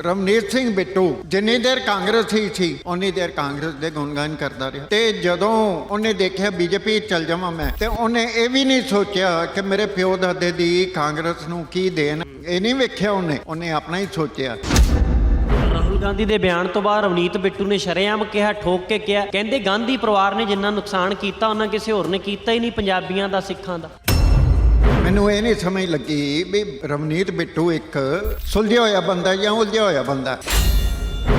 ਰਮਨੀਤ ਸਿੰਘ ਬਿੱਟੂ, ਜਿੰਨੀ ਦੇਰ ਕਾਂਗਰਸੀ ਸੀ ਉਨੀ ਦੇਰ ਕਾਂਗਰਸ ਦੇ ਗੁਣਗਾਨ ਕਰਦਾ ਰਿਹਾ। ਤੇ ਜਦੋਂ ਉਹਨੇ ਦੇਖਿਆ ਬੀਜੇਪੀ ਚੱਲ ਜਾਵਾਂ ਮੈਂ, ਤੇ ਉਹਨੇ ਇਹ ਵੀ ਨਹੀਂ ਸੋਚਿਆ ਕਿ ਮੇਰੇ ਪਿਓ ਦਾਦੇ ਦੀ ਕਾਂਗਰਸ ਨੂੰ ਕੀ ਦੇਣ। ਇਹ ਨਹੀਂ ਵੇਖਿਆ ਉਹਨੇ ਉਹਨੇ ਆਪਣਾ ਹੀ ਸੋਚਿਆ। ਰਾਹੁਲ ਗਾਂਧੀ ਦੇ ਬਿਆਨ ਤੋਂ ਬਾਅਦ ਰਵਨੀਤ ਬਿੱਟੂ ਨੇ ਸ਼ਰੇਆਮ ਕਿਹਾ, ਠੋਕ ਕੇ ਕਿਹਾ। ਕਹਿੰਦੇ ਗਾਂਧੀ ਪਰਿਵਾਰ ਨੇ ਜਿੰਨਾ ਨੁਕਸਾਨ ਕੀਤਾ, ਉਹਨਾਂ ਕਿਸੇ ਹੋਰ ਨੇ ਕੀਤਾ ਹੀ ਨਹੀਂ, ਪੰਜਾਬੀਆਂ ਦਾ, ਸਿੱਖਾਂ ਦਾ। ਮੈਨੂੰ ਇਹ ਨਹੀਂ ਸਮਝ ਲੱਗੀ ਵੀ ਰਵਨੀਤ ਬਿੱਟੂ ਇੱਕ ਸੁਲਝਿਆ ਹੋਇਆ ਬੰਦਾ ਜਾਂ ਉਲਝਿਆ ਹੋਇਆ ਬੰਦਾ।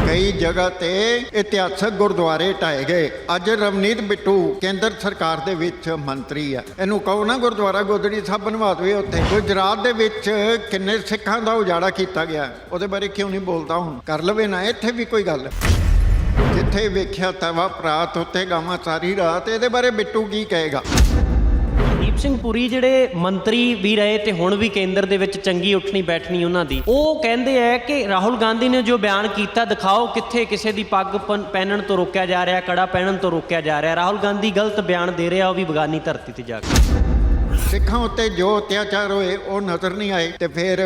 ਕਈ ਜਗ੍ਹਾ ਤੇ ਇਤਿਹਾਸਕ ਗੁਰਦੁਆਰੇ ਢਾਏ ਗਏ। ਅੱਜ ਰਵਨੀਤ ਬਿੱਟੂ ਕੇਂਦਰ ਸਰਕਾਰ ਦੇ ਵਿੱਚ ਮੰਤਰੀ ਆ। ਇਹਨੂੰ ਕਹੋ ਨਾ ਗੁਰਦੁਆਰਾ ਗੋਦੜੀ ਸਾਹਿਬ ਬਣਵਾ ਦੇਵੇ ਉੱਥੇ। ਗੁਜਰਾਤ ਦੇ ਵਿੱਚ ਕਿੰਨੇ ਸਿੱਖਾਂ ਦਾ ਉਜਾੜਾ ਕੀਤਾ ਗਿਆ। ਉਹਦੇ ਬਾਰੇ ਕਿਉਂ ਨਹੀਂ ਬੋਲਦਾ ਹੁਣ? ਕਰ ਲਵੇ ਨਾ, ਇੱਥੇ ਵੀ ਕੋਈ ਗੱਲ। ਜਿੱਥੇ ਵੇਖਿਆ ਤਵਾ ਪ੍ਰਾਤ ਉੱਤੇ ਗਾਵਾਂ ਸਾਰੀ ਰਾਤ, ਇਹਦੇ ਬਾਰੇ ਬਿੱਟੂ ਕੀ ਕਹੇਗਾ? ਦੀਪ ਸਿੰਘ ਪੁਰੀ ਜਿਹੜੇ ਮੰਤਰੀ ਵੀ ਰਹੇ ਤੇ ਹੁਣ ਵੀ ਕੇਂਦਰ ਦੇ ਵਿੱਚ ਚੰਗੀ ਉੱਠਣੀ ਬੈਠਣੀ ਉਹਨਾਂ ਦੀ, ਉਹ ਕਹਿੰਦੇ ਆ ਕਿ ਰਾਹੁਲ ਗਾਂਧੀ ਨੇ ਜੋ ਬਿਆਨ ਕੀਤਾ, ਦਿਖਾਓ ਕਿੱਥੇ ਕਿਸੇ ਦੀ ਪੱਗ ਪਹਿਨਣ ਤੋਂ ਰੋਕਿਆ ਜਾ ਰਿਹਾ, ਕੜਾ ਪਹਿਨਣ ਤੋਂ ਰੋਕਿਆ ਜਾ ਰਿਹਾ। ਰਾਹੁਲ ਗਾਂਧੀ ਗਲਤ ਬਿਆਨ ਦੇ ਰਿਹਾ, ਉਹ ਵੀ ਬਗਾਨੀ ਧਰਤੀ ਤੇ ਜਾ ਕੇ। ਸਿੱਖਾਂ ਉੱਤੇ ਜੋ ਅਤਿਆਚਾਰ ਹੋਏ, ਉਹ ਨਜ਼ਰ ਨਹੀਂ ਆਏ ਤੇ ਫਿਰ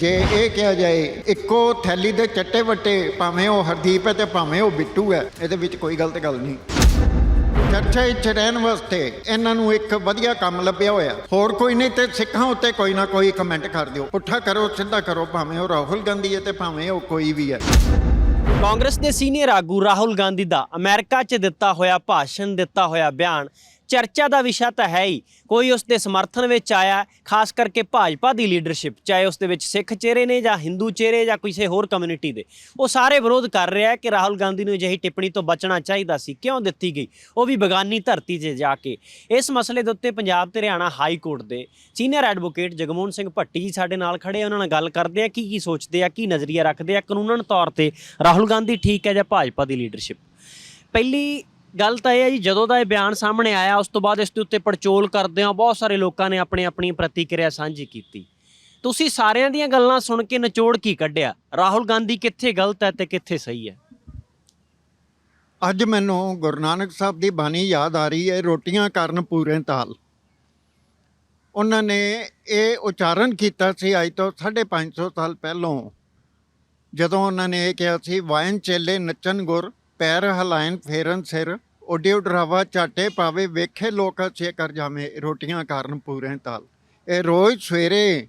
ਜੇ ਇਹ ਕਿਹਾ ਜਾਏ, ਇੱਕੋ ਥੈਲੀ ਦੇ ਚੱਟੇ ਵੱਟੇ, ਭਾਵੇਂ ਉਹ ਹਰਦੀਪ ਹੈ ਤੇ ਭਾਵੇਂ ਉਹ ਬਿੱਟੂ ਹੈ, ਇਹਦੇ ਵਿੱਚ ਕੋਈ ਗਲਤ ਗੱਲ ਨਹੀਂ। ਚਰਚਾ ਵਿੱਚ ਰਹਿਣ ਵਾਸਤੇ ਇਹਨਾਂ ਨੂੰ ਇੱਕ ਵਧੀਆ ਕੰਮ ਲੱਭਿਆ ਹੋਇਆ। ਹੋਰ ਕੋਈ ਨਹੀਂ ਤੇ ਸਿੱਖਾਂ ਉੱਤੇ ਕੋਈ ਨਾ ਕੋਈ ਕਮੈਂਟ ਕਰ ਦਿਓ। ਪੁੱਠਾ ਕਰੋ, ਸਿੱਧਾ ਕਰੋ, ਭਾਵੇਂ ਉਹ ਰਾਹੁਲ ਗਾਂਧੀ ਹੈ ਤੇ ਭਾਵੇਂ ਉਹ ਕੋਈ ਵੀ ਹੈ। ਕਾਂਗਰਸ ਦੇ ਸੀਨੀਅਰ ਆਗੂ ਰਾਹੁਲ ਗਾਂਧੀ ਦਾ ਅਮਰੀਕਾ 'ਚ ਦਿੱਤਾ ਹੋਇਆ ਭਾਸ਼ਣ, ਦਿੱਤਾ ਹੋਇਆ ਬਿਆਨ ਚਰਚਾ ਦਾ ਵਿਸ਼ਾ ਤਾਂ ਹੈ ਹੀ। ਕੋਈ ਉਸ ਦੇ ਸਮਰਥਨ ਵਿੱਚ ਆਇਆ, ਖਾਸ ਕਰਕੇ ਭਾਜਪਾ ਦੀ ਲੀਡਰਸ਼ਿਪ, ਚਾਹੇ ਉਸ ਦੇ ਵਿੱਚ ਸਿੱਖ ਚਿਹਰੇ ਨੇ ਜਾਂ ਹਿੰਦੂ ਚਿਹਰੇ ਜਾਂ ਕਿਸੇ ਹੋਰ ਕਮਿਊਨਿਟੀ ਦੇ। ਉਹ ਸਾਰੇ ਵਿਰੋਧ ਕਰ ਰਿਹਾ ਹੈ ਕਿ ਰਾਹੁਲ ਗਾਂਧੀ ਨੂੰ ਅਜਿਹੀ ਟਿੱਪਣੀ ਤੋਂ ਬਚਣਾ ਚਾਹੀਦਾ ਸੀ। ਕਿਉਂ ਦਿੱਤੀ ਗਈ? ਉਹ ਵੀ ਬਗਾਨੀ ਧਰਤੀ 'ਤੇ ਜਾ ਕੇ। ਇਸ ਮਸਲੇ ਦੇ ਉੱਤੇ ਪੰਜਾਬ ਤੇ ਹਰਿਆਣਾ ਹਾਈ ਕੋਰਟ ਦੇ ਸੀਨੀਅਰ ਐਡਵੋਕੇਟ ਜਗਮੋਹਨ ਸਿੰਘ ਭੱਟੀ ਜੀ ਸਾਡੇ ਨਾਲ ਖੜੇ ਉਹਨਾਂ ਨਾਲ ਗੱਲ ਕਰਦੇ ਆ, ਕੀ ਕੀ ਸੋਚਦੇ ਆ, ਕੀ ਨਜ਼ਰੀਆ ਰੱਖਦੇ ਆ ਕਾਨੂੰਨਨ ਤੌਰ ਤੇ ਰਾਹੁਲ ਗਾਂਧੀ ਠੀਕ ਹੈ ਜਾਂ ਭਾਜਪਾ ਦੀ ਲੀਡਰਸ਼ਿਪ? ਪਹਿਲੀ ਗੱਲ ਤਾਂ ਇਹ ਹੈ ਜੀ, ਜਦੋਂ ਦਾ ਇਹ ਬਿਆਨ ਸਾਹਮਣੇ ਆਇਆ, ਉਸ ਤੋਂ ਬਾਅਦ ਇਸ ਦੇ ਉੱਤੇ ਪੜਚੋਲ ਕਰਦੇ ਆ ਬਹੁਤ ਸਾਰੇ ਲੋਕਾਂ ਨੇ ਆਪਣੀ ਆਪਣੀ ਪ੍ਰਤੀਕਿਰਿਆ ਸਾਂਝੀ ਕੀਤੀ। ਤੁਸੀਂ ਸਾਰਿਆਂ ਦੀਆਂ ਗੱਲਾਂ ਸੁਣ ਕੇ ਨਿਚੋੜ ਕੀ ਕੱਢਿਆ? ਰਾਹੁਲ ਗਾਂਧੀ ਕਿੱਥੇ ਗਲਤ ਹੈ ਤੇ ਕਿੱਥੇ ਸਹੀ ਹੈ? ਅੱਜ ਮੈਨੂੰ ਗੁਰੂ ਨਾਨਕ ਸਾਹਿਬ ਦੀ ਬਾਣੀ ਯਾਦ ਆ ਰਹੀ ਹੈ, ਰੋਟੀਆਂ ਕਰਨ ਪੂਰੇ ਤਾਲ। ਉਹਨਾਂ ਨੇ ਇਹ ਉਚਾਰਨ ਕੀਤਾ ਸੀ ਅੱਜ ਤੋਂ 550 ਸਾਲ ਪਹਿਲਾਂ। ਜਦੋਂ ਉਹਨਾਂ ਨੇ ਇਹ ਕਿਹਾ ਸੀ, ਵਾਇਨ ਚੇਲੇ ਨੱਚਨ ਗੁਰ ਪੈਰ ਹਲਾਇਨ ਫੇਰਨ ਸਿਰ ਓਡੇ ਉਡਰਾਵਾ ਝਾਟੇ ਪਾਵੇ ਵੇਖੇ ਲੋਕ ਛੇ ਕਰ ਜਾਵੇਂ ਰੋਟੀਆਂ ਕਾਰਨ ਪੂਰੇ ਤਾਲ। ਇਹ ਰੋਜ਼ ਸਵੇਰੇ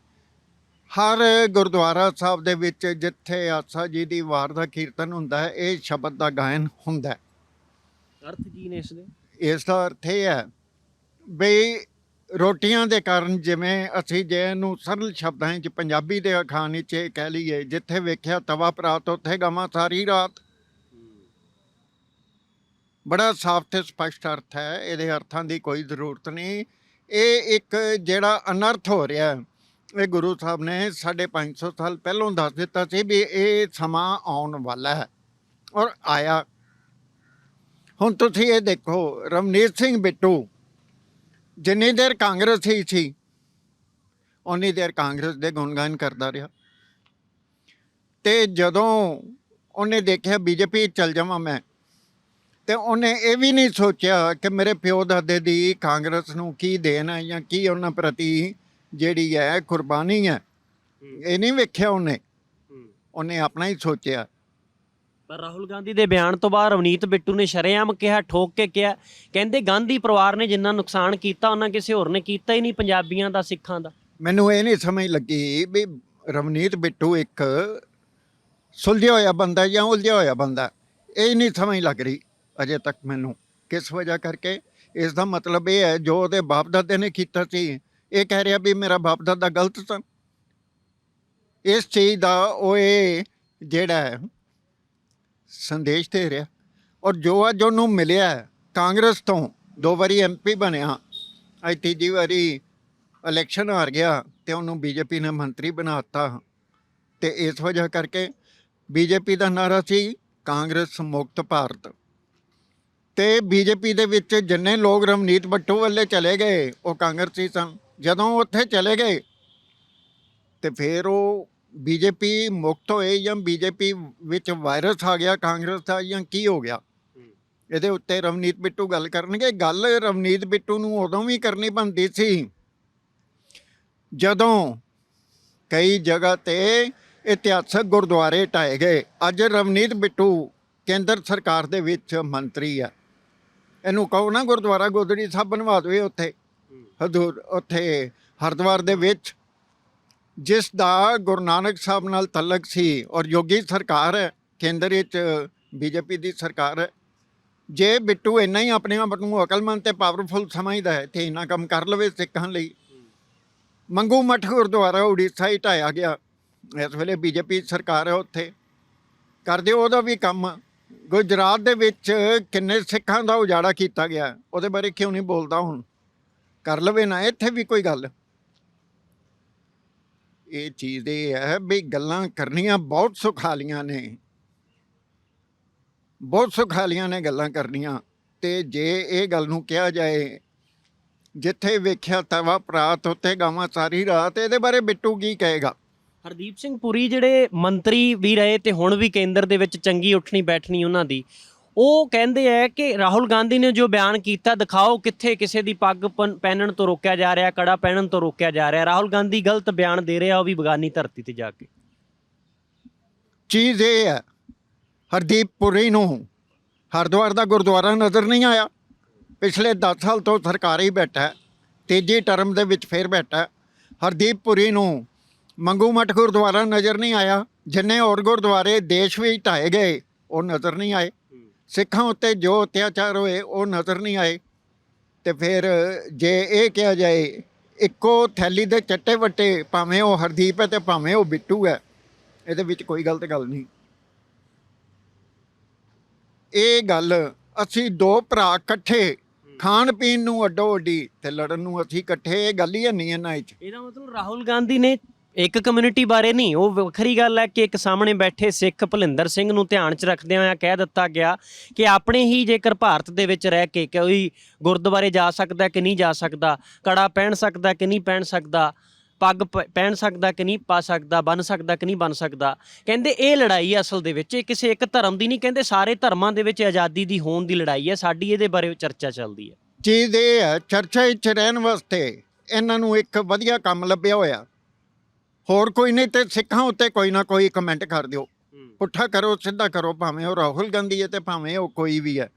ਹਰ ਗੁਰਦੁਆਰਾ ਸਾਹਿਬ ਦੇ ਵਿੱਚ ਜਿੱਥੇ ਆਸਾ ਜੀ ਦੀ ਵਾਰ ਦਾ ਕੀਰਤਨ ਹੁੰਦਾ ਹੈ ਇਹ ਸ਼ਬਦ ਦਾ ਗਾਇਨ ਹੁੰਦਾ ਹੈ। ਅਰਥ ਜੀ ਨੇ ਇਸ ਦੇ? ਇਸ ਦਾ ਅਰਥ ਇਹ ਹੈ ਬਈ ਰੋਟੀਆਂ ਦੇ ਕਾਰਨ ਜਿਵੇਂ ਅਸੀਂ ਜੇ ਇਹਨੂੰ ਸਰਲ ਸ਼ਬਦਾਂ 'ਚ ਪੰਜਾਬੀ ਦੇ ਅਖਾਣ ਵਿੱਚ ਇਹ ਕਹਿ ਲਈਏ ਜਿੱਥੇ ਵੇਖਿਆ ਤਵਾ ਪ੍ਰਾਤ ਉੱਥੇ ਗਾਵਾਂ ਸਾਰੀ ਰਾਤ ਬੜਾ ਸਾਫ਼ ਤੇ ਸਪਸ਼ਟ ਅਰਥ ਹੈ, ਇਹਦੇ ਅਰਥਾਂ ਦੀ ਕੋਈ ਜ਼ਰੂਰਤ ਨਹੀਂ। ਇਹ ਇੱਕ ਜਿਹੜਾ ਅਨਰਥ ਹੋ ਰਿਹਾ ਇਹ ਗੁਰੂ ਸਾਹਿਬ ਨੇ 550 ਸਾਲ ਪਹਿਲਾਂ ਦੱਸ ਦਿੱਤਾ ਸੀ ਵੀ ਇਹ ਸਮਾਂ ਆਉਣ ਵਾਲਾ ਹੈ ਔਰ ਆਇਆ। ਹੁਣ ਤੁਸੀਂ ਇਹ ਦੇਖੋ ਰਮਨੀਤ ਸਿੰਘ ਬਿੱਟੂ ਜਿੰਨੀ ਦੇਰ ਕਾਂਗਰਸ ਹੀ ਸੀ ਉਨੀ ਦੇਰ ਕਾਂਗਰਸ ਦੇ ਗੁਣਗਾਨ ਕਰਦਾ ਰਿਹਾ। ਤੇ ਜਦੋਂ ਉਹਨੇ ਦੇਖਿਆ ਬੀਜੇਪੀ ਚੱਲ ਜਾਵਾਂ ਮੈਂ ਤੇ ਉਹਨੇ ਇਹ ਵੀ ਨਹੀਂ ਸੋਚਿਆ ਕਿ ਮੇਰੇ ਪਿਓ ਦਾਦੇ ਦੀ ਕਾਂਗਰਸ ਨੂੰ ਕੀ ਦੇਣ ਹੈ ਜਾਂ ਕੀ ਉਹਨਾਂ ਪ੍ਰਤੀ ਜਿਹੜੀ ਹੈ ਕੁਰਬਾਨੀ ਹੈ। ਇਹ ਨਹੀਂ ਵੇਖਿਆ ਉਹਨੇ। ਉਹਨੇ ਆਪਣਾ ਹੀ ਸੋਚਿਆ। ਪਰ ਰਾਹੁਲ ਗਾਂਧੀ ਦੇ ਬਿਆਨ ਤੋਂ ਬਾਅਦ ਰਵਨੀਤ ਬਿੱਟੂ ਨੇ ਸ਼ਰੇਆਮ ਕਿਹਾ ਠੋਕ ਕੇ ਕਿਹਾ। ਕਹਿੰਦੇ ਗਾਂਧੀ ਪਰਿਵਾਰ ਨੇ ਜਿੰਨਾ ਨੁਕਸਾਨ ਕੀਤਾ ਉਹਨਾਂ ਕਿਸੇ ਹੋਰ ਨੇ ਕੀਤਾ ਹੀ ਨਹੀਂ ਪੰਜਾਬੀਆਂ ਦਾ ਸਿੱਖਾਂ ਦਾ। ਮੈਨੂੰ ਇਹ ਨਹੀਂ ਸਮਝ ਲੱਗੀ ਵੀ ਰਵਨੀਤ ਬਿੱਟੂ ਇੱਕ ਸੁਲਝਿਆ ਹੋਇਆ ਬੰਦਾ ਜਾਂ ਉਲਝਿਆ ਹੋਇਆ ਬੰਦਾ। ਇਹ ਨਹੀਂ ਸਮਝ ਲੱਗ ਰਹੀ। ਅਜੇ ਤੱਕ ਮੈਨੂੰ। ਕਿਸ ਵਜ੍ਹਾ ਕਰਕੇ? ਇਸ ਦਾ ਮਤਲਬ ਇਹ ਹੈ, ਜੋ ਉਹਦੇ ਬਾਪ ਦਾਦੇ ਨੇ ਕੀਤਾ ਸੀ, ਇਹ ਕਹਿ ਰਿਹਾ ਵੀ ਮੇਰਾ ਬਾਪ ਦਾਦਾ ਗਲਤ ਸਨ। ਇਸ ਚੀਜ਼ ਦਾ ਉਹ ਇਹ ਜਿਹੜਾ ਹੈ, ਸੰਦੇਸ਼ ਦੇ ਰਿਹਾ। ਔਰ ਜੋ ਅੱਜ ਉਹਨੂੰ ਮਿਲਿਆ ਕਾਂਗਰਸ ਤੋਂ ਦੋ ਵਾਰੀ ਐਮਪੀ ਬਣਿਆ। ਅੱਜ ਤੀਜੀ ਵਾਰੀ ਇਲੈਕਸ਼ਨ ਹਾਰ ਗਿਆ ਤੇ ਉਹਨੂੰ ਬੀਜੇਪੀ ਨੇ ਮੰਤਰੀ ਬਣਾਤਾ ਤੇ ਇਸ ਵਜ੍ਹਾ ਕਰਕੇ ਬੀਜੇਪੀ ਦਾ ਨਾਰਾ ਸੀ ਕਾਂਗਰਸ ਮੁਕਤ ਭਾਰਤ। ਤੇ ਬੀਜੇਪੀ ਦੇ ਵਿੱਚ ਜਿੰਨੇ ਲੋਕ ਰਵਨੀਤ ਬੱਟੂ ਵੱਲੇ ਚਲੇ ਗਏ, ਉਹ ਕਾਂਗਰਸੀ ਸਨ। ਜਦੋਂ ਉੱਥੇ ਚਲੇ ਗਏ, ਤੇ ਫਿਰ ਉਹ ਬੀਜੇਪੀ ਮੁਕਤ ਹੋਏ ਜਾਂ ਬੀਜੇਪੀ ਵਿੱਚ ਵਾਇਰਸ ਆ ਗਿਆ, ਕਾਂਗਰਸ ਦਾ ਜਾਂ ਕੀ ਹੋ ਗਿਆ? ਇਹਦੇ ਉੱਤੇ ਰਵਨੀਤ ਬਿੱਟੂ ਗੱਲ ਕਰਨਗੇ। ਗੱਲ ਰਵਨੀਤ ਬਿੱਟੂ ਨੂੰ ਉਦੋਂ ਵੀ ਕਰਨੀ ਬਣਦੀ ਸੀ, ਜਦੋਂ ਕਈ ਜਗ੍ਹਾ ਤੇ ਇਤਿਹਾਸਕ ਗੁਰਦੁਆਰੇ ਟਾਏ ਗਏ। ਅੱਜ ਰਵਨੀਤ ਬਿੱਟੂ ਕੇਂਦਰ ਸਰਕਾਰ ਦੇ ਵਿੱਚ ਮੰਤਰੀ ਆ। ਇਹਨੂੰ ਕਹੋ ਨਾ ਗੁਰਦੁਆਰਾ ਗੋਦੜੀ ਸਾਹਿਬ ਬਣਵਾ ਦੇਵੇ ਉੱਥੇ। ਹਦੂਰ ਉੱਥੇ ਹਰਿਦੁਆਰ ਦੇ ਵਿੱਚ, ਜਿਸ ਦਾ ਗੁਰੂ ਨਾਨਕ ਸਾਹਿਬ ਨਾਲ ਤਲਕ ਸੀ ਔਰ ਯੋਗੀ ਸਰਕਾਰ ਹੈ, ਕੇਂਦਰ ਵਿੱਚ ਬੀਜੇਪੀ ਦੀ ਸਰਕਾਰ ਹੈ। ਜੇ ਬਿੱਟੂ ਇੰਨਾ ਹੀ ਆਪਣੇ ਆਪ ਨੂੰ ਅਕਲਮੰਦ ਤੇ ਪਾਵਰਫੁਲ ਸਮਝਦਾ ਹੈ ਤੇ ਇੰਨਾ ਕੰਮ ਕਰ ਲਵੇ ਸਿੱਖਾਂ ਲਈ। ਮੰਗੂ ਮਠ ਗੁਰਦੁਆਰਾ ਉੜੀਸਾ ਹੀ ਢਾਇਆ ਗਿਆ। ਇਸ ਵੇਲੇ ਬੀਜੇਪੀ ਸਰਕਾਰ ਹੈ ਉੱਥੇ। ਕਰਦੇ ਉਹਦਾ ਵੀ ਕੰਮ। ਗੁਜਰਾਤ ਦੇ ਵਿੱਚ ਕਿੰਨੇ ਸਿੱਖਾਂ ਦਾ ਉਜਾੜਾ ਕੀਤਾ ਗਿਆ? ਉਹਦੇ ਬਾਰੇ ਕਿਉਂ ਨਹੀਂ ਬੋਲਦਾ ਹੁਣ? ਕਰ ਲਵੇ ਨਾ, ਇੱਥੇ ਵੀ ਕੋਈ ਗੱਲ। ਇਹ ਚੀਜ਼ ਇਹ ਹੈ ਵੀ ਗੱਲਾਂ ਕਰਨੀਆਂ ਬਹੁਤ ਸੁਖਾਲੀਆਂ ਨੇ। ਬਹੁਤ ਸੁਖਾਲੀਆਂ ਨੇ ਗੱਲਾਂ ਕਰਨੀਆਂ। ਤੇ ਜੇ ਇਹ ਗੱਲ ਨੂੰ ਕਿਹਾ ਜਾਏ, ਜਿੱਥੇ ਵੇਖਿਆ ਤਵਾ ਪ੍ਰਾਤ ਉੱਤੇ ਗਾਵਾਂ ਸਾਰੀ ਰਾਤ, ਇਹਦੇ ਬਾਰੇ ਬਿੱਟੂ ਕੀ ਕਹੇਗਾ? ਹਰਦੀਪ ਸਿੰਘ ਪੁਰੀ ਜਿਹੜੇ ਮੰਤਰੀ ਵੀ ਰਹੇ ਤੇ ਹੁਣ ਵੀ ਕੇਂਦਰ ਦੇ ਵਿੱਚ ਚੰਗੀ ਉੱਠਣੀ ਬੈਠਣੀ ਉਹਨਾਂ ਦੀ, ਉਹ ਕਹਿੰਦੇ ਆ ਕਿ ਰਾਹੁਲ ਗਾਂਧੀ ਨੇ ਜੋ ਬਿਆਨ ਕੀਤਾ, ਦਿਖਾਓ ਕਿੱਥੇ ਕਿਸੇ ਦੀ ਪੱਗ ਪਨ- ਪਹਿਨਣ ਤੋਂ ਰੋਕਿਆ ਜਾ ਰਿਹਾ, ਕੜਾ ਪਹਿਨਣ ਤੋਂ ਰੋਕਿਆ ਜਾ ਰਿਹਾ। ਰਾਹੁਲ ਗਾਂਧੀ ਗਲਤ ਬਿਆਨ ਦੇ ਰਿਹਾ, ਉਹ ਵੀ ਬਗਾਨੀ ਧਰਤੀ ਤੇ ਜਾ ਕੇ। ਚੀਜ਼ ਇਹ ਹੈ, ਹਰਦੀਪ ਪੁਰੀ ਨੂੰ ਹਰਿਦੁਆਰ ਦਾ ਗੁਰਦੁਆਰਾ ਨਜ਼ਰ ਨਹੀਂ ਆਇਆ। ਪਿਛਲੇ 10 ਸਾਲ ਤੋਂ ਸਰਕਾਰ ਹੀ ਬੈਠਾ ਹੈ, ਤੀਜੀ ਟਰਮ ਦੇ ਵਿੱਚ ਫੇਰ ਬੈਠਾ ਹਰਦੀਪ ਪੁਰੀ ਨੂੰ ਮੰਗੂ ਮਠ ਗੁਰਦੁਆਰਾ ਨਜ਼ਰ ਨਹੀਂ ਆਇਆ ਜਿੰਨੇ ਹੋਰ ਗੁਰਦੁਆਰੇ ਦੇਸ਼ ਵਿੱਚ ਢਾਏ ਗਏ ਉਹ ਨਜ਼ਰ ਨਹੀਂ ਆਏ। ਸਿੱਖਾਂ ਉੱਤੇ ਜੋ ਅਤਿਆਚਾਰ ਹੋਏ ਉਹ ਨਜ਼ਰ ਨਹੀਂ ਆਏ। ਤੇ ਫਿਰ ਜੇ ਇਹ ਕਿਹਾ ਜਾਏ ਇੱਕੋ ਥੈਲੀ ਦੇ ਚੱਟੇ ਵੱਟੇ ਭਾਵੇਂ ਉਹ ਹਰਦੀਪ ਹੈ ਤੇ ਭਾਵੇਂ ਉਹ ਬਿੱਟੂ ਹੈ ਇਹਦੇ ਵਿੱਚ ਕੋਈ ਗਲਤ ਗੱਲ ਨਹੀਂ। ਇਹ ਗੱਲ ਅਸੀਂ ਦੋ ਭਰਾ ਇਕੱਠੇ ਖਾਣ ਪੀਣ ਨੂੰ ਅੱਡੋ ਅੱਡੀ ਤੇ ਲੜਨ ਨੂੰ ਅਸੀਂ ਇਕੱਠੇ ਇਹ ਗੱਲ ਹੀ ਨਹੀਂ ਇਹਨਾਂ ਵਿੱਚ। ਇਹਦਾ ਮਤਲਬ ਰਾਹੁਲ ਗਾਂਧੀ ਨੇ ਇੱਕ ਕਮਿਊਨਿਟੀ ਬਾਰੇ ਨਹੀਂ, ਉਹ ਵੱਖਰੀ ਗੱਲ ਹੈ ਕਿ ਇੱਕ ਸਾਹਮਣੇ ਬੈਠੇ ਸਿੱਖ ਭਲਿੰਦਰ ਸਿੰਘ ਨੂੰ ਧਿਆਨ 'ਚ ਰੱਖਦਿਆਂ ਹੋਇਆਂ ਕਹਿ ਦਿੱਤਾ ਗਿਆ ਕਿ ਆਪਣੇ ਹੀ ਜੇਕਰ ਭਾਰਤ ਦੇ ਵਿੱਚ ਰਹਿ ਕੇ ਕੋਈ ਗੁਰਦੁਆਰੇ ਜਾ ਸਕਦਾ ਕਿ ਨਹੀਂ ਜਾ ਸਕਦਾ, ਕੜਾ ਪਹਿਨ ਸਕਦਾ ਕਿ ਨਹੀਂ ਪਹਿਨ ਸਕਦਾ, ਪੱਗ ਪ- ਪਹਿਨ ਸਕਦਾ ਕਿ ਨਹੀਂ ਪਾ ਸਕਦਾ, ਬਨ ਸਕਦਾ ਕਿ ਨਹੀਂ ਬਨ ਸਕਦਾ, ਕਹਿੰਦੇ ਇਹ ਲੜਾਈ ਹੈ ਅਸਲ ਦੇ ਵਿੱਚ, ਇਹ ਕਿਸੇ ਇੱਕ ਧਰਮ ਦੀ ਨਹੀਂ, ਕਹਿੰਦੇ ਸਾਰੇ ਧਰਮਾਂ ਦੇ ਵਿੱਚ ਆਜ਼ਾਦੀ ਦੀ ਹੋਣ ਦੀ ਲੜਾਈ ਹੈ, ਸਾਡੀ ਇਹਦੇ ਬਾਰੇ ਚਰਚਾ ਚੱਲਦੀ ਹੈ। ਚੀਜ਼ ਇਹ ਹੈ, ਚਰਚਾ ਵਿੱਚ ਰਹਿਣ ਵਾਸਤੇ ਇਹਨਾਂ ਨੂੰ ਇੱਕ ਵਧੀਆ ਕੰਮ ਲੱਭਿਆ ਹੋਇਆ। ਹੋਰ ਕੋਈ ਨਹੀਂ ਤੇ ਸਿੱਖਾਂ ਉੱਤੇ ਕੋਈ ਨਾ ਕੋਈ ਕਮੈਂਟ ਕਰ ਦਿਓ। ਪੁੱਠਾ ਕਰੋ ਸਿੱਧਾ ਕਰੋ ਭਾਵੇਂ ਉਹ ਰਾਹੁਲ ਗਾਂਧੀ ਹੈ ਤੇ ਭਾਵੇਂ ਉਹ ਕੋਈ ਵੀ ਹੈ।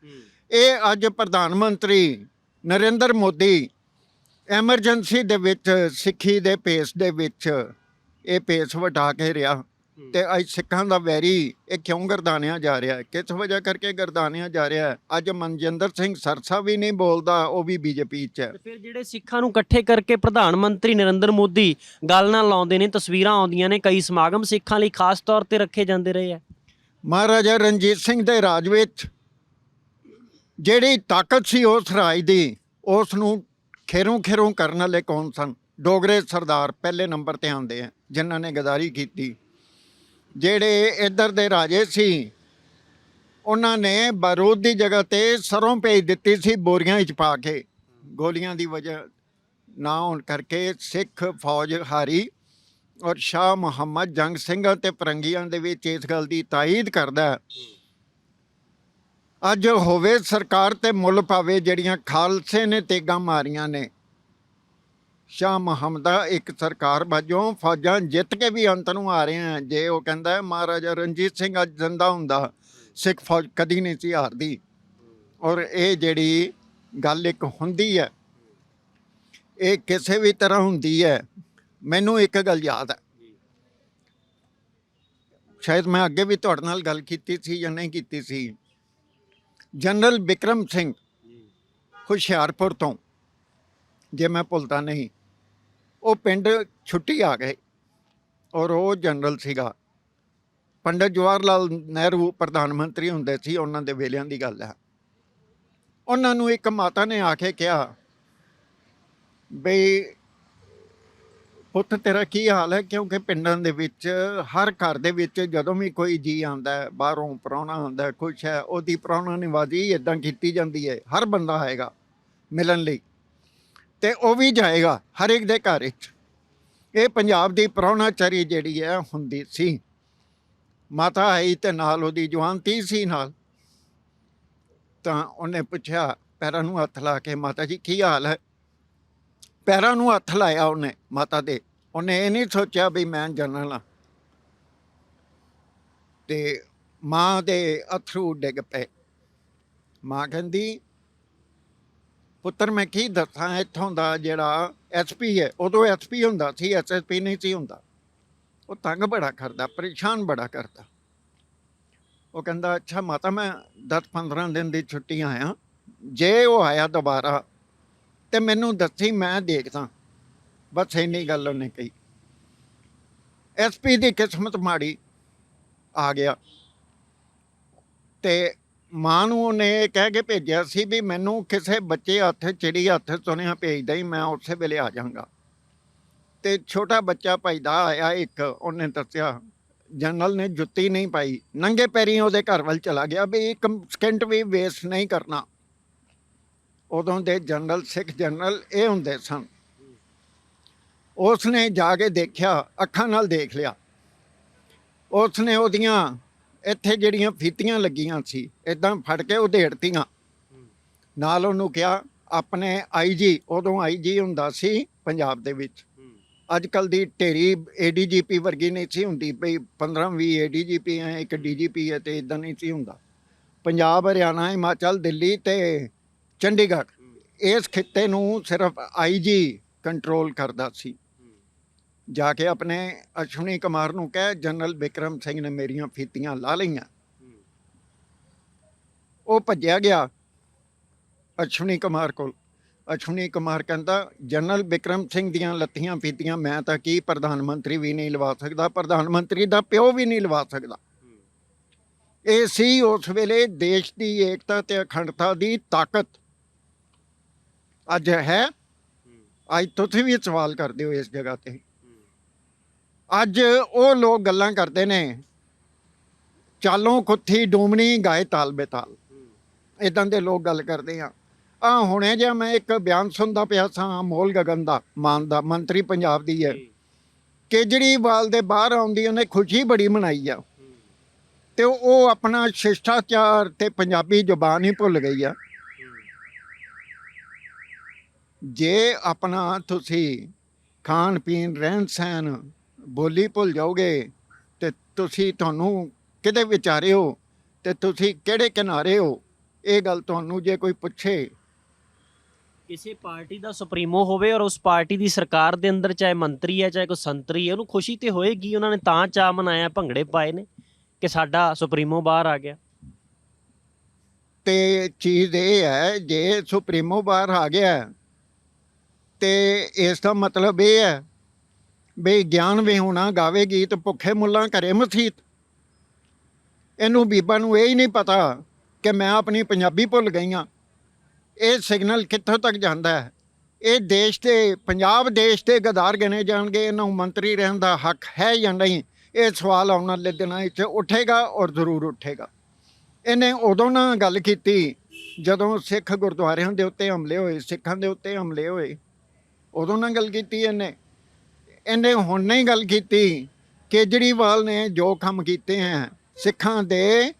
ਇਹ ਅੱਜ ਪ੍ਰਧਾਨ ਮੰਤਰੀ ਨਰਿੰਦਰ ਮੋਦੀ ਐਮਰਜੈਂਸੀ ਦੇ ਵਿੱਚ ਸਿੱਖੀ ਦੇ ਪੇਸ ਦੇ ਵਿੱਚ ਇਹ ਪੇਸ ਵਟਾ ਕੇ ਰਿਹਾ। ਤੇ ਅੱਜ ਸਿੱਖਾਂ ਦਾ ਵੈਰੀ ਇਹ ਕਿਉਂ ਗਰਦਾਨਿਆ ਜਾ ਰਿਹਾ? ਹੈ ਕਿਸ ਵਜ੍ਹਾ ਕਰਕੇ ਗਰਦਾਨਿਆ ਜਾ ਰਿਹਾ? ਹੈ ਅੱਜ ਮਨਜਿੰਦਰ ਸਿੰਘ ਸਰਸਾ ਵੀ ਨਹੀਂ ਬੋਲਦਾ ਉਹ ਵੀ ਬੀਜੇਪੀ 'ਚ ਹੈ। ਤੇ ਫਿਰ ਜਿਹੜੇ ਸਿੱਖਾਂ ਨੂੰ ਇਕੱਠੇ ਕਰਕੇ ਪ੍ਰਧਾਨ ਮੰਤਰੀ ਨਰਿੰਦਰ ਮੋਦੀ ਗੱਲ ਨਾਲ ਲਾਉਂਦੇ ਨੇ ਤਸਵੀਰਾਂ ਆਉਂਦੀਆਂ ਨੇ ਕਈ ਸਮਾਗਮ ਸਿੱਖਾਂ ਲਈ ਖਾਸ ਤੌਰ ਤੇ ਰੱਖੇ ਜਾਂਦੇ ਰਹੇ ਆ। ਮਹਾਰਾਜਾ ਰਣਜੀਤ ਸਿੰਘ ਦੇ ਰਾਜ ਵਿੱਚ ਜਿਹੜੀ ਤਾਕਤ ਸੀ ਉਸ ਰਾਜ ਦੀ ਉਸ ਨੂੰ ਖੇਰੋਂ ਖੇਰੋਂ ਕਰਨ ਵਾਲੇ ਕੌਣ ਸਨ? ਡੋਗਰੇ ਸਰਦਾਰ ਪਹਿਲੇ ਨੰਬਰ ਤੇ ਆਉਂਦੇ ਆ ਜਿਨ੍ਹਾਂ ਨੇ ਗਦਾਰੀ ਕੀਤੀ। ਜਿਹੜੇ ਇੱਧਰ ਦੇ ਰਾਜੇ ਸੀ, ਉਹਨਾਂ ਨੇ ਬਾਰੂਦ ਦੀ ਜਗ੍ਹਾ ਤੇ ਸਰੋਂ ਭੇਜ ਦਿੱਤੀ ਸੀ ਬੋਰੀਆਂ ਵਿੱਚ ਪਾ ਕੇ। ਗੋਲੀਆਂ ਦੀ ਵਜ੍ਹਾ ਨਾ ਹੋਣ ਕਰਕੇ ਸਿੱਖ ਫੌਜ ਹਾਰੀ ਔਰ ਸ਼ਾਹ ਮੁਹੰਮਦ ਜੰਗ ਸਿੰਘਾਂ ਤੇ ਪਰੰਗੀਆਂ ਦੇ ਵਿੱਚ ਇਸ ਗੱਲ ਦੀ ਤਾਇਦ ਕਰਦਾ ਅੱਜ ਹੋਵੇ ਸਰਕਾਰ ਤੇ ਮੁੱਲ ਪਾਵੇ ਜਿਹੜੀਆਂ ਖਾਲਸੇ ਨੇ ਤੇਗਾਂ ਮਾਰੀਆਂ ਨੇ ਸ਼ਾਹ ਮੁਹੰਮਦਾ ਇੱਕ ਸਰਕਾਰ ਵਜੋਂ ਫੌਜਾਂ ਜਿੱਤ ਕੇ ਵੀ ਅੰਤ ਨੂੰ ਆ ਰਹੇ ਆ ਜੇ ਉਹ ਕਹਿੰਦਾ ਮਹਾਰਾਜਾ ਰਣਜੀਤ ਸਿੰਘ ਅੱਜ ਜ਼ਿੰਦਾ ਹੁੰਦਾ ਸਿੱਖ ਫੌਜ ਕਦੀ ਨਹੀਂ ਸੀ ਹਾਰਦੀ। ਔਰ ਇਹ ਜਿਹੜੀ ਗੱਲ ਇੱਕ ਹੁੰਦੀ ਹੈ ਇਹ ਕਿਸੇ ਵੀ ਤਰ੍ਹਾਂ ਹੁੰਦੀ ਹੈ ਮੈਨੂੰ ਇੱਕ ਗੱਲ ਯਾਦ ਹੈ। ਸ਼ਾਇਦ ਮੈਂ ਅੱਗੇ ਵੀ ਤੁਹਾਡੇ ਨਾਲ ਗੱਲ ਕੀਤੀ ਸੀ ਜਾਂ ਨਹੀਂ ਕੀਤੀ ਸੀ। ਜਨਰਲ ਵਿਕਰਮ ਸਿੰਘ ਹੁਸ਼ਿਆਰਪੁਰ ਤੋਂ ਜੇ ਮੈਂ ਭੁੱਲਦਾ ਨਹੀਂ। ਉਹ ਪਿੰਡ ਛੁੱਟੀ ਆ ਗਏ ਔਰ ਉਹ ਜਨਰਲ ਸੀਗਾ। ਪੰਡਤ ਜਵਾਹਰ ਲਾਲ ਨਹਿਰੂ ਪ੍ਰਧਾਨ ਮੰਤਰੀ ਹੁੰਦੇ ਸੀ, ਉਹਨਾਂ ਦੇ ਵੇਲਿਆਂ ਦੀ ਗੱਲ ਹੈ। ਉਹਨਾਂ ਨੂੰ ਇੱਕ ਮਾਤਾ ਨੇ ਆ ਕੇ ਕਿਹਾ ਬਈ, ਪੁੱਤ ਤੇਰਾ ਕੀ ਹਾਲ ਹੈ? ਕਿਉਂਕਿ ਪਿੰਡਾਂ ਦੇ ਵਿੱਚ, ਹਰ ਘਰ ਦੇ ਵਿੱਚ ਜਦੋਂ ਵੀ ਕੋਈ ਜੀ ਆਉਂਦਾ ਹੈ, ਬਾਹਰੋਂ ਪ੍ਰਾਹੁਣਾ ਆਉਂਦਾ ਹੈ, ਕੁਛ ਹੈ, ਉਹਦੀ ਪ੍ਰਾਹੁਣਾ ਨਿਵਾਜ਼ੀ ਇਦਾਂ ਕੀਤੀ ਜਾਂਦੀ ਹੈ, ਹਰ ਬੰਦਾ ਆਏਗਾ ਮਿਲਣ ਲਈ। ਤੇ ਉਹ ਵੀ ਜਾਏਗਾ ਹਰ ਇੱਕ ਦੇ ਘਰ ਵਿੱਚ। ਇਹ ਪੰਜਾਬ ਦੀ ਪ੍ਰਾਹੁਣਾਚਾਰੀ ਜਿਹੜੀ ਹੈ ਹੁੰਦੀ ਸੀ। ਮਾਤਾ ਆਈ ਤੇ ਨਾਲ ਉਹਦੀ ਜਵਾਨ ਧੀ ਸੀ ਨਾਲ। ਤਾਂ ਉਹਨੇ ਪੁੱਛਿਆ, ਪੈਰਾਂ ਨੂੰ ਹੱਥ ਲਾ ਕੇ, ਮਾਤਾ ਜੀ, ਕੀ ਹਾਲ ਹੈ? ਪੈਰਾਂ ਨੂੰ ਹੱਥ ਲਾਇਆ ਉਹਨੇ ਮਾਤਾ ਦੇ। ਉਹਨੇ ਇਹ ਨਹੀਂ ਸੋਚਿਆ ਵੀ ਮੈਂ ਜਨਰਲ ਹਾਂ ਤੇ ਮਾਂ ਦੇ ਅਥਰੂ ਡਿੱਗ ਪਏ। ਮਾਂ ਕਹਿੰਦੀ ਪੁੱਤਰ ਮੈਂ ਕੀ ਦੱਸਾਂ, ਇੱਥੋਂ ਦਾ ਜਿਹੜਾ ਐਸਪੀ ਹੈ, ਉਦੋਂ ਐਸਪੀ ਹੁੰਦਾ ਸੀ ਐਸਐਸਪੀ ਨਹੀਂ ਸੀ ਹੁੰਦਾ। ਉਹ ਤੰਗ ਬੜਾ ਕਰਦਾ, ਪਰੇਸ਼ਾਨ ਬੜਾ ਕਰਦਾ। ਉਹ ਕਹਿੰਦਾ, ਅੱਛਾ ਮਾਤਾ, ਮੈਂ 10-15 ਦਿਨ ਦੀ ਛੁੱਟੀ ਆਇਆ। ਜੇ ਉਹ ਆਇਆ ਦੁਬਾਰਾ, ਤੇ ਮੈਨੂੰ ਦੱਸੀ, ਮੈਂ ਦੇਖਦਾ। ਬਸ ਇੰਨੀ ਗੱਲ ਉਹਨੇ ਕਹੀ। ਐਸਪੀ ਦੀ ਕਿਸਮਤ ਮਾੜੀ ਆ ਗਿਆ। ਤੇ ਮਾਂ ਨੂੰ ਉਹਨੇ ਇਹ ਕਹਿ ਕੇ ਭੇਜਿਆ ਸੀ ਵੀ ਮੈਨੂੰ ਕਿਸੇ ਬੱਚੇ ਹੱਥ, ਚਿੜੀ ਹੱਥ ਸੁਨੇਹਾ ਭੇਜਦਾ ਹੀ ਮੈਂ ਉਸੇ ਵੇਲੇ ਆ ਜਾਵਾਂਗਾ। ਤੇ ਛੋਟਾ ਬੱਚਾ ਭਜਦਾ ਆਇਆ ਇੱਕ, ਉਹਨੇ ਦੱਸਿਆ, ਜਨਰਲ ਨੇ ਜੁੱਤੀ ਨਹੀਂ ਪਾਈ, ਨੰਗੇ ਪੈਰੀਂ ਉਹਦੇ ਘਰ ਵੱਲ ਚਲਾ ਗਿਆ ਵੀ ਇੱਕ ਸਕਿੰਟ ਵੀ ਵੇਸਟ ਨਹੀਂ ਕਰਨਾ। ਉਦੋਂ ਦੇ ਜਨਰਲ, ਸਿੱਖ ਜਨਰਲ ਇਹ ਹੁੰਦੇ ਸਨ। ਉਸਨੇ ਜਾ ਕੇ ਦੇਖਿਆ, ਅੱਖਾਂ ਨਾਲ ਦੇਖ ਲਿਆ। ਉਸਨੇ ਉਹਦੀਆਂ ਇੱਥੇ ਜਿਹੜੀਆਂ ਫੀਤੀਆਂ ਲੱਗੀਆਂ ਸੀ ਇਦਾਂ ਫੜ ਕੇ ਉਧੇੜਤੀਆਂ ਨਾਲ ਉਹਨੂੰ ਕਿਹਾ, ਆਪਣੇ ਆਈਜੀ ਉਦੋਂ ਆਈਜੀ ਹੁੰਦਾ ਸੀ ਪੰਜਾਬ ਦੇ ਵਿੱਚ। ਅੱਜ ਕੱਲ ਦੀ ਢੇਰੀ ਏਡੀਜੀਪੀ ਵਰਗੀ ਨਹੀਂ ਸੀ ਹੁੰਦੀ ਭਈ 15 20 ਏਡੀਜੀਪੀ ਹੈ ਇੱਕ ਡੀਜੀਪੀ ਹੈ ਤੇ ਇਦਾਂ ਨਹੀਂ ਸੀ ਹੁੰਦਾ। ਪੰਜਾਬ, ਹਰਿਆਣਾ, ਹਿਮਾਚਲ, ਦਿੱਲੀ ਤੇ ਚੰਡੀਗੜ੍ਹ, ਇਸ ਖਿੱਤੇ ਨੂੰ ਸਿਰਫ ਆਈਜੀ ਕੰਟਰੋਲ ਕਰਦਾ ਸੀ। ਜਾ ਕੇ ਆਪਣੇ ਅਸ਼ਵਨੀ ਕੁਮਾਰ ਨੂੰ ਕਹਿ, ਜਨਰਲ ਵਿਕਰਮ ਸਿੰਘ ਨੇ ਮੇਰੀਆਂ ਫੀਤੀਆਂ ਲਾ ਲਈਆਂ। ਉਹ ਭੱਜਿਆ ਗਿਆ ਅਸ਼ਵਨੀ ਕੁਮਾਰ ਕੋਲ। ਅਸ਼ਵਨੀ ਕੁਮਾਰ ਕਹਿੰਦਾ, ਜਨਰਲ ਵਿਕਰਮ ਸਿੰਘ ਦੀਆਂ ਲੱਤੀਆਂ ਫੀਤੀਆਂ ਮੈਂ ਤਾਂ ਕੀ ਪ੍ਰਧਾਨ ਮੰਤਰੀ ਵੀ ਨਹੀਂ ਲਵਾ ਸਕਦਾ, ਪ੍ਰਧਾਨ ਮੰਤਰੀ ਦਾ ਪਿਓ ਵੀ ਨਹੀਂ ਲਵਾ ਸਕਦਾ। ਇਹ ਸੀ ਉਸ ਵੇਲੇ ਦੇਸ਼ ਦੀ ਏਕਤਾ ਤੇ ਅਖੰਡਤਾ ਦੀ ਤਾਕਤ। ਅੱਜ ਹੈ। ਅੱਜ ਤੁਸੀਂ ਵੀ ਸਵਾਲ ਕਰਦੇ ਹੋ ਇਸ ਜਗ੍ਹਾ ਤੇ। ਅੱਜ ਉਹ ਲੋਕ ਗੱਲਾਂ ਕਰਦੇ ਨੇ ਚਾਲੋਂ ਕੁੱਥੀ ਡੂਮਣੀ ਗਾਏ ਤਾਲ ਬੇਤਾਲ। ਇਦਾਂ ਦੇ ਲੋਕ ਗੱਲ ਕਰਦੇ ਆ। ਆ ਹੁਣੇ ਜਿਹਾ ਮੈਂ ਇੱਕ ਬਿਆਨ ਸੁਣਦਾ ਪਿਆ ਸਾਂ ਮੋਲ ਗਗਨ ਦਾ ਮਾਨ ਦਾ ਮੰਤਰੀ ਪੰਜਾਬ ਦੀ ਹੈ। ਕੇਜਰੀਵਾਲ ਦੇ ਬਾਹਰ ਆਉਂਦੀ ਉਹਨੇ ਖੁਸ਼ੀ ਬੜੀ ਮਨਾਈ ਆ। ਤੇ ਉਹ ਆਪਣਾ ਸ਼ਿਸ਼ਟਾਚਾਰ ਤੇ ਪੰਜਾਬੀ ਜ਼ੁਬਾਨ ਹੀ ਭੁੱਲ ਗਈ ਆ। ਜੇ ਆਪਣਾ ਤੁਸੀਂ ਖਾਣ ਪੀਣ ਰਹਿਣ ਸਹਿਣ ਬੋਲੀ ਭੁੱਲ ਜਾਓਗੇ ਤੇ ਤੁਸੀਂ ਤੁਹਾਨੂੰ ਕਿਹਦੇ ਵਿਚਾਰੇ ਹੋ ਤੇ ਤੁਸੀਂ ਕਿਹੜੇ ਕਿਨਾਰੇ ਹੋ? ਇਹ ਗੱਲ ਤੁਹਾਨੂੰ ਜੇ ਕੋਈ ਪੁੱਛੇ। ਕਿਸੇ ਪਾਰਟੀ ਦਾ ਸੁਪਰੀਮੋ ਹੋਵੇ ਔਰ ਉਸ ਪਾਰਟੀ ਦੀ ਸਰਕਾਰ ਦੇ ਅੰਦਰ ਚਾਹੇ ਮੰਤਰੀ ਹੈ ਚਾਹੇ ਕੋਈ ਸੰਤਰੀ ਹੈ ਉਹਨੂੰ ਖੁਸ਼ੀ ਤੇ ਹੋਏਗੀ। ਉਹਨਾਂ ਨੇ ਤਾਂ ਚਾਹ ਮਨਾਇਆ ਭੰਗੜੇ ਪਾਏ ਨੇ ਕਿ ਸਾਡਾ ਸੁਪਰੀਮੋ ਬਾਹਰ ਆ ਗਿਆ। ਤੇ ਚੀਜ਼ ਇਹ ਹੈ ਜੇ ਸੁਪਰੀਮੋ ਬਾਹਰ ਆ ਗਿਆ ਤੇ ਇਸ ਦਾ ਮਤਲਬ ਇਹ ਹੈ ਵੀ ਗਿਆਨ ਵਿਹੂਣਾ ਗਾਵੇ ਗੀਤ, ਭੁੱਖੇ ਮੁੱਲਾਂ ਘਰੇ ਮਸੀਤ। ਇਹਨੂੰ ਬੀਬਾ ਨੂੰ ਇਹ ਹੀ ਨਹੀਂ ਪਤਾ ਕਿ ਮੈਂ ਆਪਣੀ ਪੰਜਾਬੀ ਭੁੱਲ ਗਈ ਗਈਆਂ ਇਹ ਸਿਗਨਲ ਕਿੱਥੋਂ ਤੱਕ ਜਾਂਦਾ ਹੈ? ਇਹ ਦੇਸ਼ ਦੇ, ਪੰਜਾਬ ਦੇਸ਼ ਦੇ ਗਦਾਰ ਗਿਣੇ ਜਾਣਗੇ, ਇਹਨਾਂ ਨੂੰ ਮੰਤਰੀ ਰਹਿਣ ਦਾ ਹੱਕ ਹੈ ਜਾਂ ਨਹੀਂ? ਇਹ ਸਵਾਲ ਆਉਣ ਵਾਲੇ ਦਿਨਾਂ ਵਿੱਚ ਉੱਠੇਗਾ ਔਰ ਜ਼ਰੂਰ ਉੱਠੇਗਾ। ਇਹਨੇ ਉਦੋਂ ਨਾ ਗੱਲ ਕੀਤੀ, ਜਦੋਂ ਸਿੱਖ ਗੁਰਦੁਆਰਿਆਂ ਦੇ ਉੱਤੇ ਹਮਲੇ ਹੋਏ, ਸਿੱਖਾਂ ਦੇ ਉੱਤੇ ਹਮਲੇ ਹੋਏ। ਉਦੋਂ ਨਾ ਗੱਲ ਕੀਤੀ ਇਹਨੇ। ਇਹਨੇ ਹੁਣ ਨਹੀਂ ਗੱਲ ਕੀਤੀ ਕੇਜਰੀਵਾਲ ਨੇ ਜੋ ਕੰਮ ਕੀਤੇ ਹੈ ਸਿੱਖਾਂ ਦੇ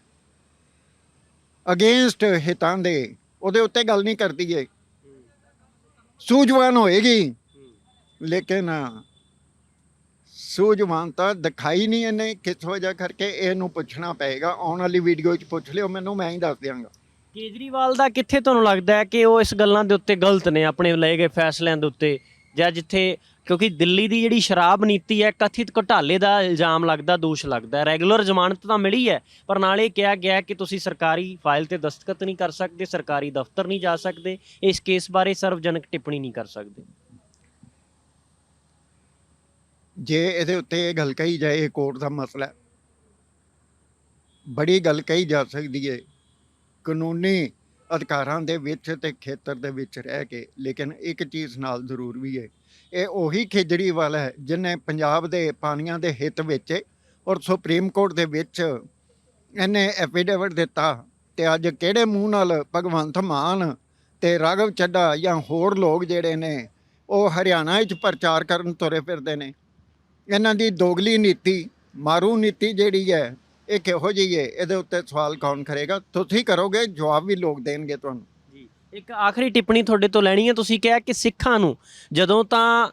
ਅਗੇਂਸਟ ਹਿਤਾਂ ਦੇ, ਉਹਦੇ ਉੱਤੇ ਗੱਲ ਨਹੀਂ ਕਰਦੀ ਏ ਸੂਝਵਾਨ ਹੋਏਗੀ। ਲੇਕਿਨ ਸੂਝਵਾਨ ਦਿਖਾਈ ਨਹੀਂ ਇਹਨੇ ਕਿਸ ਵਜ੍ਹਾ ਕਰਕੇ ਇਹਨੂੰ ਪੁੱਛਣਾ ਪਏਗਾ। ਆਉਣ ਵਾਲੀ ਵੀਡੀਓ 'ਚ ਪੁੱਛ ਲਿਓ, ਮੈਨੂੰ ਮੈਂ ਹੀ ਦੱਸ ਦਿਆਂਗਾ। ਕੇਜਰੀਵਾਲ ਦਾ ਕਿੱਥੇ ਤੁਹਾਨੂੰ ਲੱਗਦਾ ਹੈ ਕਿ ਉਹ ਇਸ ਗੱਲਾਂ ਦੇ ਉੱਤੇ ਗਲਤ ਨੇ, ਆਪਣੇ ਲਏ ਗਏ ਫੈਸਲਿਆਂ ਦੇ ਉੱਤੇ? ਜਾਂ ਜਿੱਥੇ ਕਿਉਂਕਿ ਦਿੱਲੀ ਦੀ ਜਿਹੜੀ ਸ਼ਰਾਬ ਨੀਤੀ ਹੈ, ਕਥਿਤ ਘੁਟਾਲੇ ਦਾ ਇਲਜ਼ਾਮ ਲੱਗਦਾ, ਦੋਸ਼ ਲੱਗਦਾ, ਰੈਗੂਲਰ ਜ਼ਮਾਨਤ ਤਾਂ ਮਿਲੀ ਹੈ, ਪਰ ਨਾਲ ਇਹ ਕਿਹਾ ਗਿਆ ਕਿ ਤੁਸੀਂ ਸਰਕਾਰੀ ਫਾਈਲ ਤੇ ਦਸਤਖਤ ਨਹੀਂ ਕਰ ਸਕਦੇ, ਸਰਕਾਰੀ ਦਫ਼ਤਰ ਨਹੀਂ ਜਾ ਸਕਦੇ, ਇਸ ਕੇਸ ਬਾਰੇ ਸਰਵਜਨਕ ਟਿੱਪਣੀ ਨਹੀਂ ਕਰ ਸਕਦੇ। ਜੇ ਇਹਦੇ ਉੱਤੇ ਇਹ ਗੱਲ ਕਹੀ ਜਾਏ, ਇਹ ਕੋਰਟ ਦਾ ਮਸਲਾ ਬੜੀ ਗੱਲ ਕਹੀ ਜਾ ਸਕਦੀ ਹੈ। ਕਾਨੂੰਨੀ ਅਧਿਕਾਰਾਂ ਦੇ ਵਿੱਚ ਤੇ ਖੇਤਰ ਦੇ ਵਿੱਚ ਰਹਿ ਕੇ, ਲੇਕਿਨ ਇੱਕ ਚੀਜ਼ ਨਾਲ ਜ਼ਰੂਰ ਵੀ ਹੈ। ਇਹ ਉਹੀ ਖੇਜਰੀਵਾਲ ਹੈ ਜਿਨੇ ਪੰਜਾਬ ਦੇ ਪਾਣੀਆਂ ਦੇ ਹਿੱਤ ਵਿੱਚ ਔਰ ਸੁਪਰੀਮ ਕੋਰਟ ਦੇ ਵਿੱਚ ਇਹਨੇ ਐਫੀਡੇਵਿਟ ਦਿੱਤਾ ਤੇ ਅੱਜ ਕਿਹੜੇ ਮੂੰਹ ਨਾਲ ਭਗਵੰਤ ਮਾਨ ਤੇ ਰਾਘਵ ਚੱਡਾ ਜਾਂ ਹੋਰ ਲੋਕ ਜਿਹੜੇ ਨੇ, ਉਹ ਹਰਿਆਣਾ ਵਿੱਚ ਪ੍ਰਚਾਰ ਕਰਨ ਤੁਰੇ ਫਿਰਦੇ ਨੇ। ਇਹਨਾਂ ਦੀ ਦੋਗਲੀ ਨੀਤੀ, ਮਾਰੂ ਨੀਤੀ ਜਿਹੜੀ ਹੈ ਇਹ ਕਿਹੋ ਜਿਹੀ ਹੈ ਇਹਦੇ ਉੱਤੇ ਸਵਾਲ ਕੌਣ ਕਰੇਗਾ? ਤੁਸੀਂ ਕਰੋਗੇ, ਜਵਾਬ ਵੀ ਲੋਕ ਦੇਣਗੇ ਤੁਹਾਨੂੰ। ਜੀ। ਇੱਕ ਆਖਰੀ ਟਿੱਪਣੀ ਤੁਹਾਡੇ ਤੋਂ ਲੈਣੀ ਹੈ। ਤੁਸੀਂ ਕਿਹਾ ਕਿ ਸਿੱਖਾਂ ਨੂੰ ਜਦੋਂ ਤਾਂ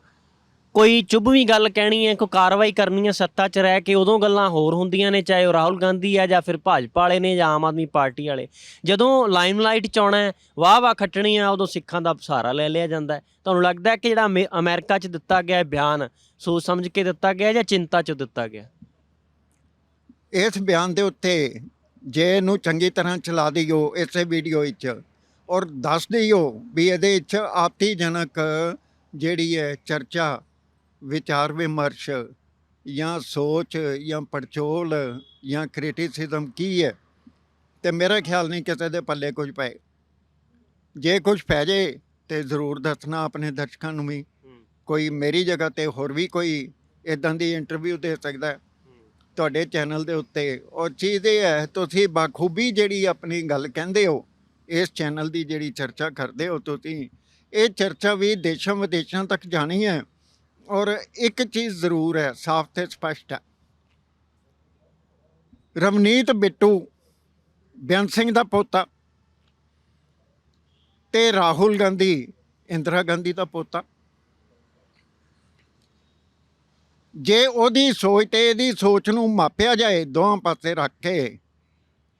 ਕੋਈ ਚੁੱਭਵੀਂ ਗੱਲ ਕਹਿਣੀ ਹੈ, ਕੋਈ ਕਾਰਵਾਈ ਕਰਨੀ ਹੈ ਸੱਤਾ 'ਚ ਰਹਿ ਕੇ, ਉਦੋਂ ਗੱਲਾਂ ਹੋਰ ਹੁੰਦੀਆਂ ਨੇ, ਚਾਹੇ ਉਹ ਰਾਹੁਲ ਗਾਂਧੀ ਆ ਜਾਂ ਫਿਰ ਭਾਜਪਾ ਵਾਲੇ ਨੇ ਜਾਂ ਆਮ ਆਦਮੀ ਪਾਰਟੀ ਵਾਲੇ। ਜਦੋਂ ਲਾਈਮਲਾਈਟ 'ਚ ਆਉਣਾ ਹੈ ਵਾਹ ਵਾਹ ਖੱਟਣੀ ਆ, ਉਦੋਂ ਸਿੱਖਾਂ ਦਾ ਸਹਾਰਾ ਲੈ ਲਿਆ ਜਾਂਦਾ ਹੈ। ਤੁਹਾਨੂੰ ਲੱਗਦਾ ਹੈ ਕਿ ਜਿਹੜਾ ਅਮੇ- ਅਮਰੀਕਾ 'ਚ ਦਿੱਤਾ ਗਿਆ ਹੈ ਬਿਆਨ ਸੋਚ ਸਮਝ ਕੇ ਦਿੱਤਾ ਗਿਆ ਜਾਂ ਚਿੰਤਾ 'ਚ ਦਿੱਤਾ ਗਿਆ? ਇਸ ਬਿਆਨ ਦੇ ਉੱਤੇ ਜੇ ਇਹਨੂੰ ਚੰਗੀ ਤਰ੍ਹਾਂ ਚਲਾ ਦਿਓ ਇਸੇ ਵੀਡੀਓ ਵਿੱਚ ਔਰ ਦੱਸ ਦਿਓ ਵੀ ਇਹਦੇ ਵਿੱਚ ਆਪਤੀਜਨਕ ਜਿਹੜੀ ਹੈ ਚਰਚਾ ਵਿਚਾਰ ਵਿਮਰਸ਼ ਜਾਂ ਸੋਚ ਜਾਂ ਪੜਚੋਲ ਜਾਂ ਕ੍ਰਿਟਿਸਿਜ਼ਮ ਕੀ ਹੈ ਤੇ ਮੇਰਾ ਖਿਆਲ ਨਹੀਂ ਕਿਸੇ ਦੇ ਪੱਲੇ ਕੁਝ ਪਏ। ਜੇ ਕੁਝ ਪੈ ਜੇ ਤੇ ਜ਼ਰੂਰ ਦੱਸਣਾ ਆਪਣੇ ਦਰਸ਼ਕਾਂ ਨੂੰ ਵੀ। ਕੋਈ ਮੇਰੀ ਜਗ੍ਹਾ ਤੇ ਹੋਰ ਵੀ ਕੋਈ ਇਦਾਂ ਦੀ ਇੰਟਰਵਿਊ ਦੇ ਸਕਦਾ ਹੈ। ਤੁਹਾਡੇ ਚੈਨਲ ਦੇ ਉੱਤੇ। ਉਹ ਚੀਜ਼ ਇਹ ਹੈ, ਤੁਸੀਂ ਬਾਖੂਬੀ ਜਿਹੜੀ ਆਪਣੀ ਗੱਲ ਕਹਿੰਦੇ ਹੋ, ਇਸ ਚੈਨਲ ਦੀ ਜਿਹੜੀ ਚਰਚਾ ਕਰਦੇ ਹੋ ਤੁਸੀਂ, ਇਹ ਚਰਚਾ ਵੀ ਦੇਸ਼ਾਂ ਵਿਦੇਸ਼ਾਂ ਤੱਕ ਜਾਣੀ ਹੈ। ਔਰ ਇੱਕ ਚੀਜ਼ ਜ਼ਰੂਰ ਹੈ, ਸਾਫ਼ ਤੇ ਸਪਸ਼ਟ ਹੈ। ਰਵਨੀਤ ਬਿੱਟੂ, ਬਿਆਨ ਸਿੰਘ ਦਾ ਪੋਤਾ ਤੇ ਰਾਹੁਲ ਗਾਂਧੀ, ਇੰਦਰਾ ਗਾਂਧੀ ਦਾ ਪੋਤਾ। ਜੇ ਉਹਦੀ ਸੋਚ ਤੇ ਇਹਦੀ ਸੋਚ ਨੂੰ ਮਾਪਿਆ ਜਾਏ ਦੋਹਾਂ ਪਾਸੇ ਰੱਖ ਕੇ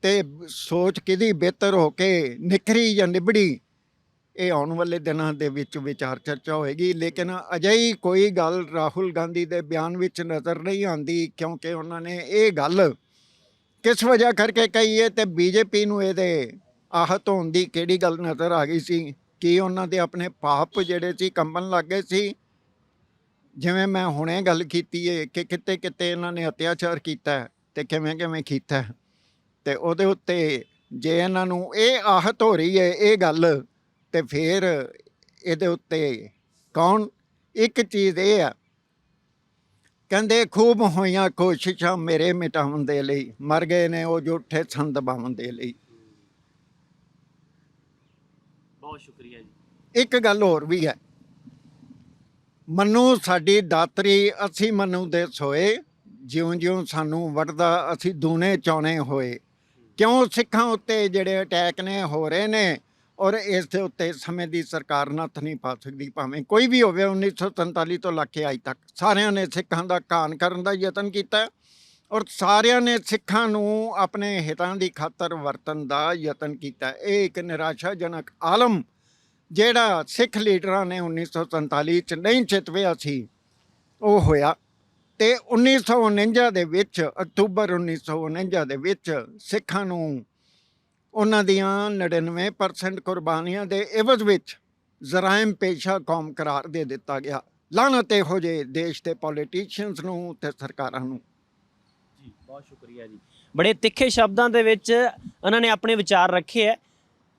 ਤੇ ਸੋਚ ਕਿਹਦੀ ਬਿਹਤਰ ਹੋ ਕੇ ਨਿਖਰੀ ਜਾਂ ਨਿਬੜੀ, ਇਹ ਆਉਣ ਵਾਲੇ ਦਿਨਾਂ ਦੇ ਵਿੱਚ ਵਿਚਾਰ ਚਰਚਾ ਹੋਏਗੀ। ਲੇਕਿਨ ਅਜਿਹੀ ਕੋਈ ਗੱਲ ਰਾਹੁਲ ਗਾਂਧੀ ਦੇ ਬਿਆਨ ਵਿੱਚ ਨਜ਼ਰ ਨਹੀਂ ਆਉਂਦੀ, ਕਿਉਂਕਿ ਉਹਨਾਂ ਨੇ ਇਹ ਗੱਲ ਕਿਸ ਵਜ੍ਹਾ ਕਰਕੇ ਕਹੀ ਹੈ ਤੇ ਬੀਜੇਪੀ ਨੂੰ ਇਹਦੇ ਆਹਤ ਹੋਣ ਦੀ ਕਿਹੜੀ ਗੱਲ ਨਜ਼ਰ ਆ ਗਈ ਸੀ? ਕਿ ਉਹਨਾਂ ਦੇ ਆਪਣੇ ਪਾਪ ਜਿਹੜੇ ਸੀ, ਕੰਬਣ ਲੱਗ ਗਏ ਸੀ? ਜਿਵੇਂ ਮੈਂ ਹੁਣੇ ਗੱਲ ਕੀਤੀ ਹੈ ਕਿ ਕਿਤੇ ਕਿਤੇ ਇਹਨਾਂ ਨੇ ਅਤਿਆਚਾਰ ਕੀਤਾ ਤੇ ਕਿਵੇਂ ਕਿਵੇਂ ਕੀਤਾ। ਤੇ ਉਹਦੇ ਉੱਤੇ ਜੇ ਇਹਨਾਂ ਨੂੰ ਇਹ ਆਹਤ ਹੋ ਰਹੀ ਹੈ ਇਹ ਗੱਲ ਤੇ ਫਿਰ ਇਹਦੇ ਉੱਤੇ ਕੌਣ? ਇੱਕ ਚੀਜ਼ ਇਹ ਆ ਕਹਿੰਦੇ ਖੂਬ ਹੋਈਆਂ ਕੋਸ਼ਿਸ਼ਾਂ ਮੇਰੇ ਮਿਟਾਉਣ ਦੇ ਲਈ ਮਰ ਗਏ ਨੇ ਉਹ ਜੂਠੇ ਸੰਦ ਦਬਾਉਣ ਦੇ ਲਈ। ਬਹੁਤ ਸ਼ੁਕਰੀਆ ਜੀ। ਇੱਕ ਗੱਲ ਹੋਰ ਵੀ ਹੈ। ਮੰਨੂ ਸਾਡੀ ਦਾਤਰੀ, ਅਸੀਂ ਮਨੂ ਦੇ ਸੋਏ। ਜਿਉਂ ਜਿਉਂ ਸਾਨੂੰ ਵੜਦਾ ਅਸੀਂ ਦੂਨੇ ਚੌਣੇ ਹੋਏ। ਕਿਉਂ ਸਿੱਖਾਂ ਉੱਤੇ ਜਿਹੜੇ ਅਟੈਕ ਨੇ, ਹੋ ਰਹੇ ਨੇ, ਔਰ ਇਸ ਦੇ ਉੱਤੇ ਸਮੇਂ ਦੀ ਸਰਕਾਰ ਨੱਥ ਨਹੀਂ ਪਾ ਸਕਦੀ, ਭਾਵੇਂ ਕੋਈ ਵੀ ਹੋਵੇ 1947 ਤੋਂ ਲੱਗ ਕੇ ਅੱਜ ਤੱਕ। ਸਾਰਿਆਂ ਨੇ ਸਿੱਖਾਂ ਦਾ ਕਾਨ ਕਰਨ ਦਾ ਯਤਨ ਕੀਤਾ, ਔਰ ਸਾਰਿਆਂ ਨੇ ਸਿੱਖਾਂ ਨੂੰ ਆਪਣੇ ਹਿੱਤਾਂ ਦੀ ਖਾਤਰ ਵਰਤਨ ਦਾ ਯਤਨ ਕੀਤਾ। ਇਹ ਇੱਕ ਨਿਰਾਸ਼ਾਜਨਕ ਆਲਮ ਜਿਹੜਾ ਸਿੱਖ ਲੀਡਰਾਂ ਨੇ 1947 ਚ ਨਹੀਂ ਚਿਤਵਿਆ ਸੀ, ਉਹ ਹੋਇਆ। ਤੇ 1949 ਦੇ ਵਿੱਚ, ਅਕਤੂਬਰ 1949 ਦੇ ਵਿੱਚ ਸਿੱਖਾਂ ਨੂੰ ਉਹਨਾਂ ਦੀਆਂ 99% ਕੁਰਬਾਨੀਆਂ ਦੇ ਇਵਜ਼ ਵਿੱਚ ਜ਼ਰਾਇਮ ਪੇਸ਼ਾ ਕੌਮ ਕਰਾਰ ਦੇ ਦਿੱਤਾ ਗਿਆ। ਲਾਨਤ ਇਹੋ ਜਿਹੇ ਦੇਸ਼ ਦੇ ਪੋਲੀਟੀਸ਼ੀਅਨਸ ਨੂੰ ਤੇ ਸਰਕਾਰਾਂ ਨੂੰ। ਜੀ, ਬਹੁਤ ਸ਼ੁਕਰੀਆ ਜੀ। ਬੜੇ ਤਿੱਖੇ ਸ਼ਬਦਾਂ ਦੇ ਵਿੱਚ ਉਹਨਾਂ ਨੇ ਆਪਣੇ ਵਿਚਾਰ ਰੱਖੇ ਹੈ।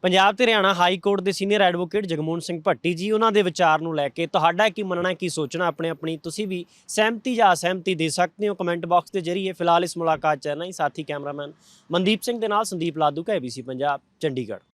ਪੰਜਾਬ ਤੇ ਹਰਿਆਣਾ ਹਾਈ ਕੋਰਟ ਦੇ ਸੀਨੀਅਰ ਐਡਵੋਕੇਟ ਜਗਮੋਹਨ ਸਿੰਘ ਭੱਟੀ ਜੀ, ਉਹਨਾਂ ਦੇ ਵਿਚਾਰ ਨੂੰ ਲੈ ਕੇ ਤੁਹਾਡਾ ਕੀ ਮੰਨਣਾ ਕੀ ਸੋਚਣਾ ਆਪਣੇ ਆਪਣੀ? ਤੁਸੀਂ ਵੀ ਸਹਿਮਤੀ ਜਾਂ ਅਸਹਿਮਤੀ ਦੇ ਸਕਦੇ ਹੋ ਕਮੈਂਟ ਬਾਕਸ ਦੇ ਜ਼ਰੀਏ। ਫਿਲਹਾਲ ਇਸ ਮੁਲਾਕਾਤ ਚ ਹੈ ਨਾ ਹੀ। ਸਾਥੀ ਕੈਮਰਾਮੈਨ ਮਨਦੀਪ ਸਿੰਘ ਦੇ ਨਾਲ ਸੰਦੀਪ ਲਾਦੂ ਕਾ ABC ਪੰਜਾਬ, ਚੰਡੀਗੜ੍ਹ।